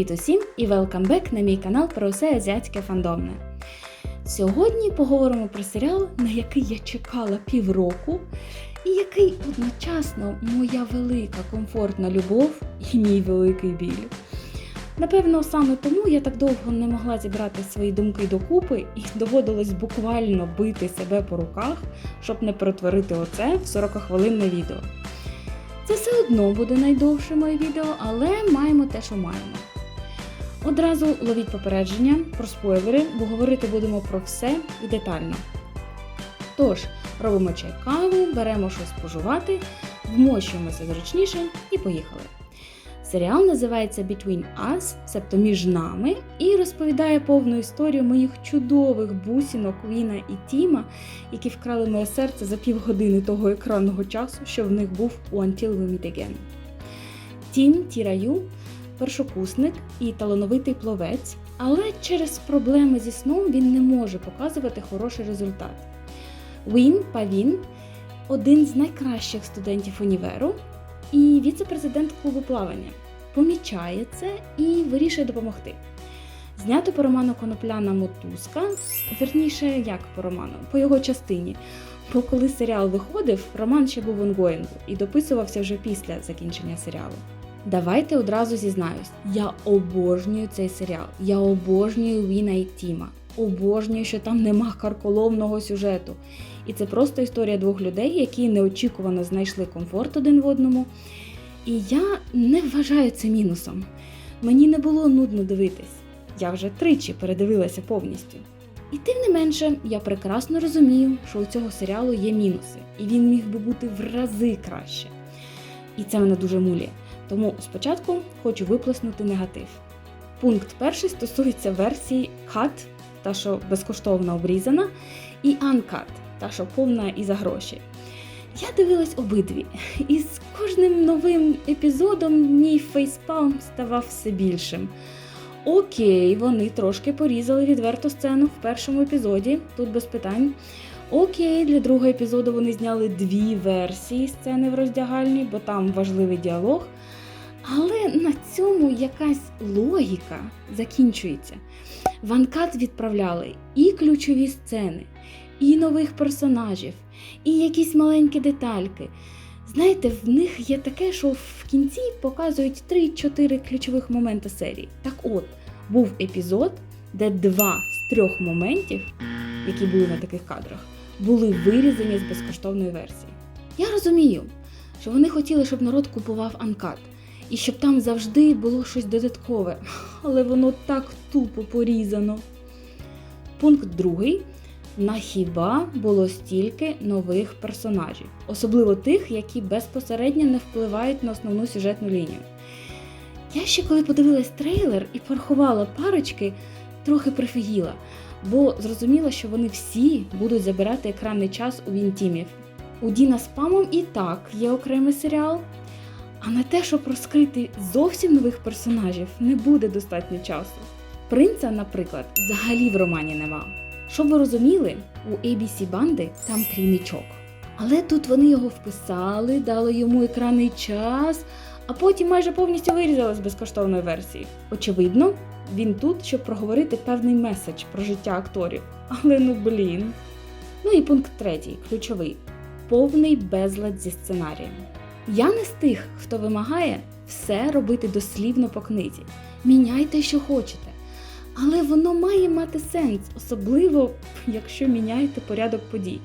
Привіт усім і welcome back на мій канал про усе азіатське фандомне. Сьогодні поговоримо про серіал, на який я чекала півроку, і який одночасно моя велика комфортна любов і мій великий біль. Напевно, саме тому я так довго не могла зібрати свої думки докупи і доводилось буквально бити себе по руках, щоб не перетворити оце в 40-хвилинне відео. Це все одно буде найдовше моє відео, але маємо те, що маємо. Одразу ловіть попередження про спойлери, бо говорити будемо про все і детально. Тож, робимо чай каву, беремо щось споживати, вмощуємося зручніше і поїхали. Серіал називається Between Us, себто між нами, і розповідає повну історію моїх чудових бусінок Віна і Тіма, які вкрали моє серце за півгодини того екранного часу, що в них був у Until We Meet Again. Тім Тіраю першокусник і талановитий пловець, але через проблеми зі сном він не може показувати хороший результат. Він Павін один з найкращих студентів універу і віце-президент клубу плавання, помічає це і вирішує допомогти. Знято по роману Конопляна Мотузка, верніше, як по роману, по його частині. Бо коли серіал виходив, роман ще був онгоїнгу і дописувався вже після закінчення серіалу. Давайте одразу зізнаюсь, я обожнюю цей серіал. Я обожнюю Віна і Тіма. Обожнюю, що там нема карколомного сюжету. І це просто історія двох людей, які неочікувано знайшли комфорт один в одному. І я не вважаю це мінусом. Мені не було нудно дивитись. Я вже тричі передивилася повністю. І тим не менше, я прекрасно розумію, що у цього серіалу є мінуси, і він міг би бути в рази краще. І це мене дуже мулює. Тому спочатку хочу виплеснути негатив. Пункт перший стосується версії Cut, та що безкоштовно обрізана, і Uncut, та що повна і за гроші. Я дивилась обидві, і з кожним новим епізодом мій фейспалм ставав все більшим. Окей, вони трошки порізали відверту сцену в першому епізоді, тут без питань. Окей, для другого епізоду вони зняли дві версії сцени в роздягальні, бо там важливий діалог. Але на цьому якась логіка закінчується. В Анкат відправляли і ключові сцени, і нових персонажів, і якісь маленькі детальки. Знаєте, в них є таке, що в кінці показують 3-4 ключових моменти серії. Так от, був епізод, де два з трьох моментів, які були на таких кадрах, були вирізані з безкоштовної версії. Я розумію, що вони хотіли, щоб народ купував анкат, і щоб там завжди було щось додаткове, але воно так тупо порізано. Пункт другий. На хіба було стільки нових персонажів, особливо тих, які безпосередньо не впливають на основну сюжетну лінію. Я ще коли подивилась трейлер і порахувала парочки, трохи прифігіла, бо зрозуміла, що вони всі будуть забирати екранний час у Вінтімів. У Діна з Памом і так є окремий серіал, а на те, щоб розкрити зовсім нових персонажів, не буде достатньо часу. Принца, наприклад, взагалі в романі нема. Щоб ви розуміли, у ABC банди там трійничок. Але тут вони його вписали, дали йому екранний час, а потім майже повністю вирізали з безкоштовної версії. Очевидно, він тут, щоб проговорити певний меседж про життя акторів. Але ну блін. Ну і пункт третій, ключовий повний безлад зі сценарієм. Я не з тих, хто вимагає все робити дослівно по книзі. Міняйте, що хочете. Але воно має мати сенс, особливо якщо міняєте порядок подій.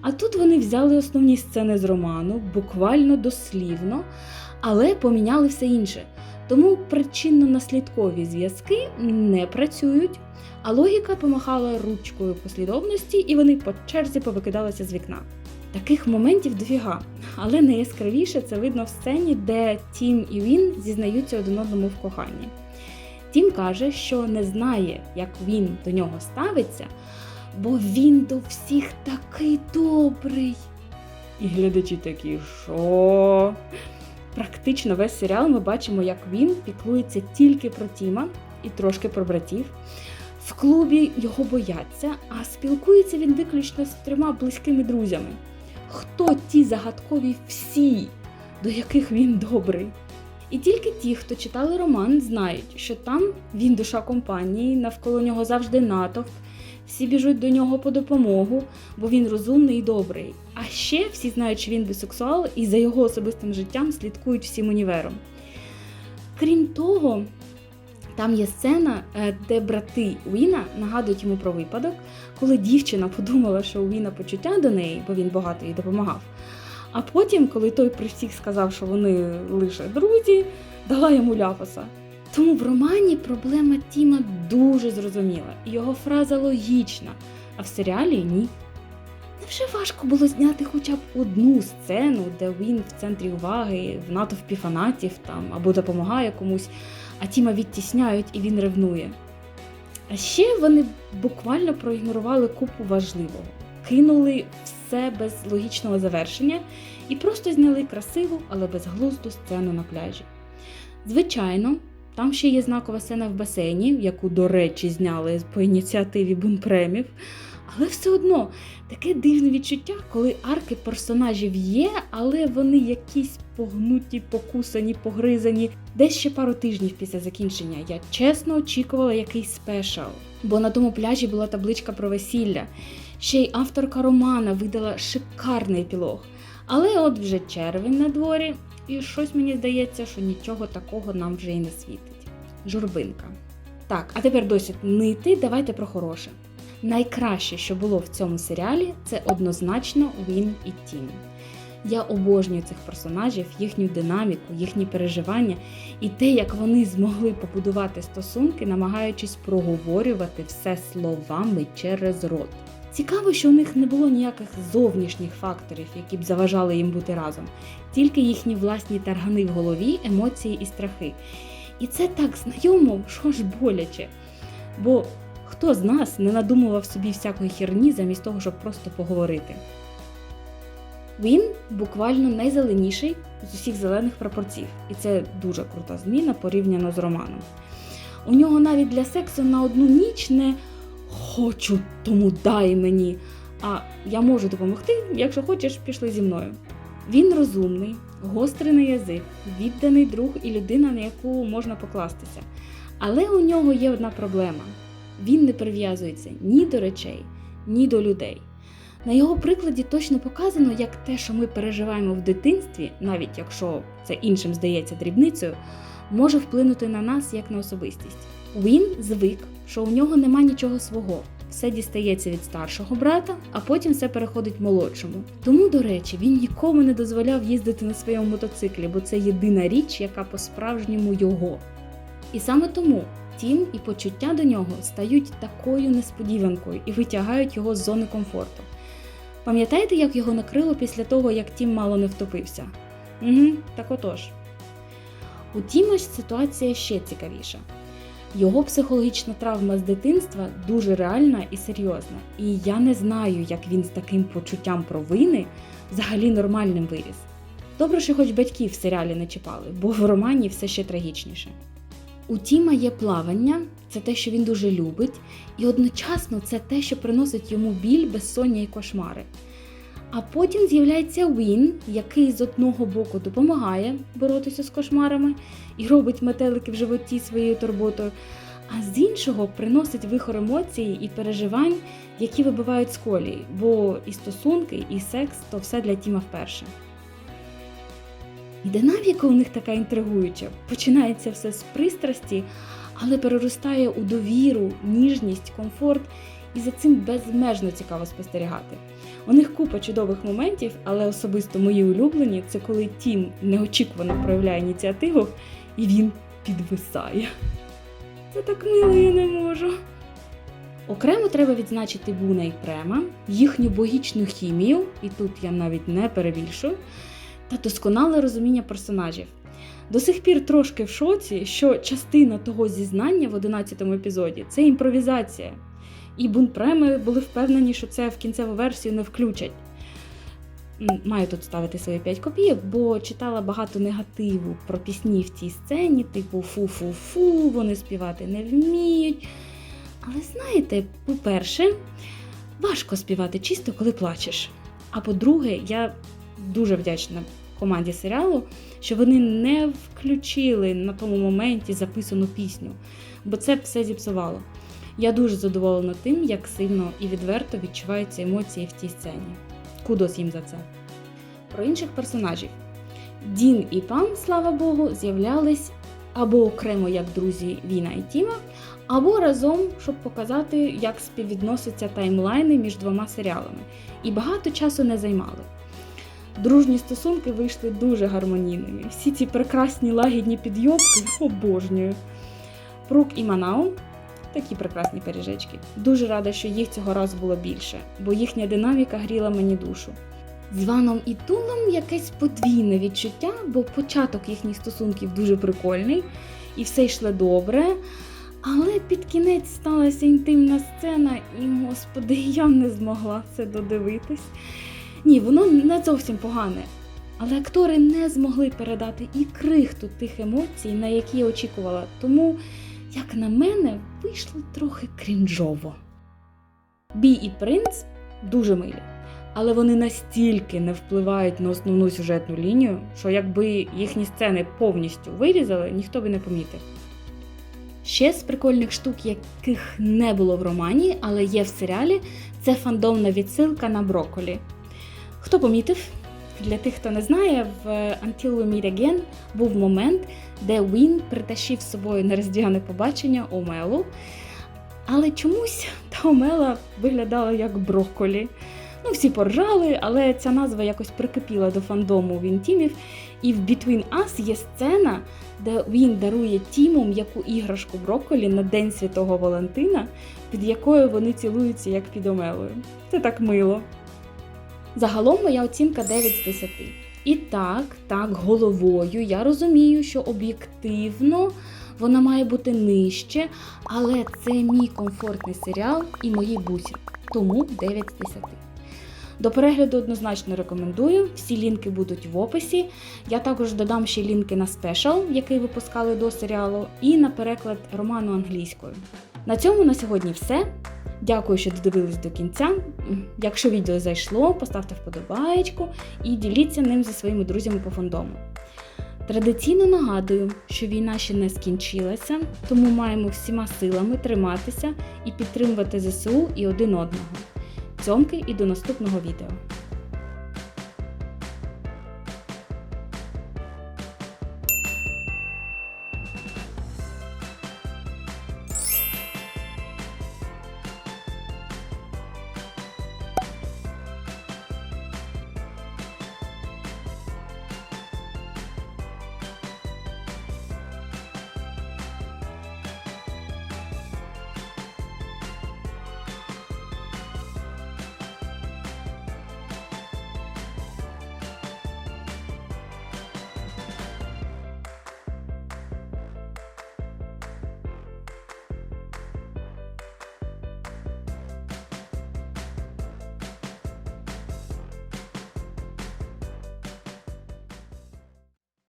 А тут вони взяли основні сцени з роману, буквально дослівно, але поміняли все інше. Тому причинно-наслідкові зв'язки не працюють, а логіка помахала ручкою послідовності, і вони по черзі повикидалися з вікна. Таких моментів дофіга, але найяскравіше це видно в сцені, де Тім і Він зізнаються один одному в коханні. Тім каже, що не знає, як він до нього ставиться, бо він до всіх такий добрий. І глядачі такі, що? Практично весь серіал ми бачимо, як він піклується тільки про Тіма і трошки про братів. В клубі його бояться, а спілкується він виключно з трьома близькими друзями. Хто ті загадкові всі, до яких він добрий? І тільки ті, хто читали роман, знають, що там він душа компанії, навколо нього завжди натовп, всі біжуть до нього по допомогу, бо він розумний і добрий. А ще всі знають, що він бісексуал, і за його особистим життям слідкують всім універом. Крім того, там є сцена, е, де брати Уіна нагадують йому про випадок, коли дівчина подумала, що у Уіна почуття до неї, бо він багато їй допомагав. А потім, коли той при всіх сказав, що вони лише друзі, дала йому ляпаса. Тому в романі проблема Тіма дуже зрозуміла, і його фраза логічна, а в серіалі ні. Невже важко було зняти хоча б одну сцену, де він в центрі уваги, в натовпі фанатів там або допомагає комусь, а Тіма відтісняють і він ревнує. А ще вони буквально проігнорували купу важливого, кинули все без логічного завершення і просто зняли красиву, але безглузду сцену на пляжі. Звичайно, там ще є знакова сцена в басейні, яку, до речі, зняли по ініціативі бунпремів. Але все одно таке дивне відчуття, коли арки персонажів є, але вони якісь погнуті, покусані, погризані. Десь ще пару тижнів після закінчення я чесно очікувала якийсь спешал, бо на тому пляжі була табличка про весілля. Ще й авторка романа видала шикарний епілог. Але от вже червень на дворі, і щось мені здається, що нічого такого нам вже й не світить. Журбинка. Так, а тепер досить нити, давайте про хороше. Найкраще, що було в цьому серіалі, це однозначно Він і Тім. Я обожнюю цих персонажів, їхню динаміку, їхні переживання і те, як вони змогли побудувати стосунки, намагаючись проговорювати все словами через рот. Цікаво, що у них не було ніяких зовнішніх факторів, які б заважали їм бути разом, тільки їхні власні таргани в голові, емоції і страхи. І це так знайомо, що ж боляче. Бо хто з нас не надумував собі всякої херні замість того, щоб просто поговорити? Він буквально найзеленіший з усіх зелених прапорців, і це дуже крута зміна порівняно з романом. У нього навіть для сексу на одну ніч не хочу, тому дай мені. А я можу допомогти, якщо хочеш, пішли зі мною. Він розумний, гострий на язик, відданий друг і людина, на яку можна покластися. Але у нього є одна проблема: він не прив'язується ні до речей, ні до людей. На його прикладі точно показано, як те, що ми переживаємо в дитинстві, навіть якщо це іншим здається дрібницею, може вплинути на нас як на особистість. Він звик, що у нього нема нічого свого. Все дістається від старшого брата, а потім все переходить молодшому. Тому, до речі, він нікому не дозволяв їздити на своєму мотоциклі, бо це єдина річ, яка по-справжньому його. І саме тому тім і почуття до нього стають такою несподіванкою і витягають його з зони комфорту. Пам'ятаєте, як його накрило після того, як Тім мало не втопився? Угу, так отож. У Тіма ж ситуація ще цікавіша. Його психологічна травма з дитинства дуже реальна і серйозна. І я не знаю, як він з таким почуттям провини взагалі нормальним виріс. Добре, що хоч батьків в серіалі не чіпали, бо в романі все ще трагічніше. У Тіма є плавання, це те, що він дуже любить, і одночасно це те, що приносить йому біль, безсоння і кошмари. А потім з'являється Він, який з одного боку допомагає боротися з кошмарами і робить метелики в животі своєю турботою, а з іншого приносить вихор емоцій і переживань, які вибивають з колії, бо і стосунки, і секс то все для Тіма вперше. І динаміка у них така інтригуюча. Починається все з пристрасті, але переростає у довіру, ніжність, комфорт, і за цим безмежно цікаво спостерігати. У них купа чудових моментів, але особисто мої улюблені це коли Тім неочікувано проявляє ініціативу і він підвисає. Це так мило, я не можу. Окремо треба відзначити Буна і Према, їхню богічну хімію, і тут я навіть не перебільшую, та досконале розуміння персонажів. До сих пір трошки в шоці, що частина того зізнання в 11 епізоді це імпровізація. І бунпреми були впевнені, що це в кінцеву версію не включать. Маю тут ставити свої 5 копійок, бо читала багато негативу про пісні в цій сцені, типу фу-фу-фу, вони співати не вміють. Але знаєте, по-перше, важко співати чисто, коли плачеш. А по-друге, я дуже вдячна команді серіалу, що вони не включили на тому моменті записану пісню, бо це все зіпсувало. Я дуже задоволена тим, як сильно і відверто відчуваються емоції в тій сцені. Кудос їм за це. Про інших персонажів. Дін і Пам, слава Богу, з'являлись або окремо як друзі Віна і Тіма, або разом, щоб показати, як співвідносяться таймлайни між двома серіалами, і багато часу не займали. Дружні стосунки вийшли дуже гармонійними. Всі ці прекрасні лагідні підйобки обожнюю. Прук і Манао такі прекрасні пиріжечки. Дуже рада, що їх цього разу було більше, бо їхня динаміка гріла мені душу. З Ваном і Тулом якесь подвійне відчуття, бо початок їхніх стосунків дуже прикольний, і все йшло добре. Але під кінець сталася інтимна сцена, і, господи, я не змогла це додивитись. Ні, воно не зовсім погане. Але актори не змогли передати і крихту тих емоцій, на які я очікувала. Тому, як на мене, вийшло трохи крінжово. Бі і принц дуже милі, але вони настільки не впливають на основну сюжетну лінію, що якби їхні сцени повністю вирізали, ніхто би не помітив. Ще з прикольних штук, яких не було в романі, але є в серіалі, це фандомна відсилка на броколі. Хто помітив? Для тих, хто не знає, в Until We Meet Again був момент, де Він притащив з собою на побачення Омелу, але чомусь та Омела виглядала як брокколі. Ну, всі поржали, але ця назва якось прикипіла до фандому Вінтімів. І в Between Us є сцена, де він дарує Тіму м'яку іграшку брокколі на День Святого Валентина, під якою вони цілуються як під Омелою. Це так мило. Загалом моя оцінка 9 з 10. І так, так, головою я розумію, що об'єктивно вона має бути нижче, але це мій комфортний серіал і мої бусі. Тому 9 з 10. До перегляду однозначно рекомендую. Всі лінки будуть в описі. Я також додам ще лінки на спешал, який випускали до серіалу, і на переклад роману англійською. На цьому на сьогодні все. Дякую, що додивились до кінця. Якщо відео зайшло, поставте вподобаєчку і діліться ним зі своїми друзями по фандому. Традиційно нагадую, що війна ще не скінчилася, тому маємо всіма силами триматися і підтримувати ЗСУ і один одного. Цьомки і до наступного відео.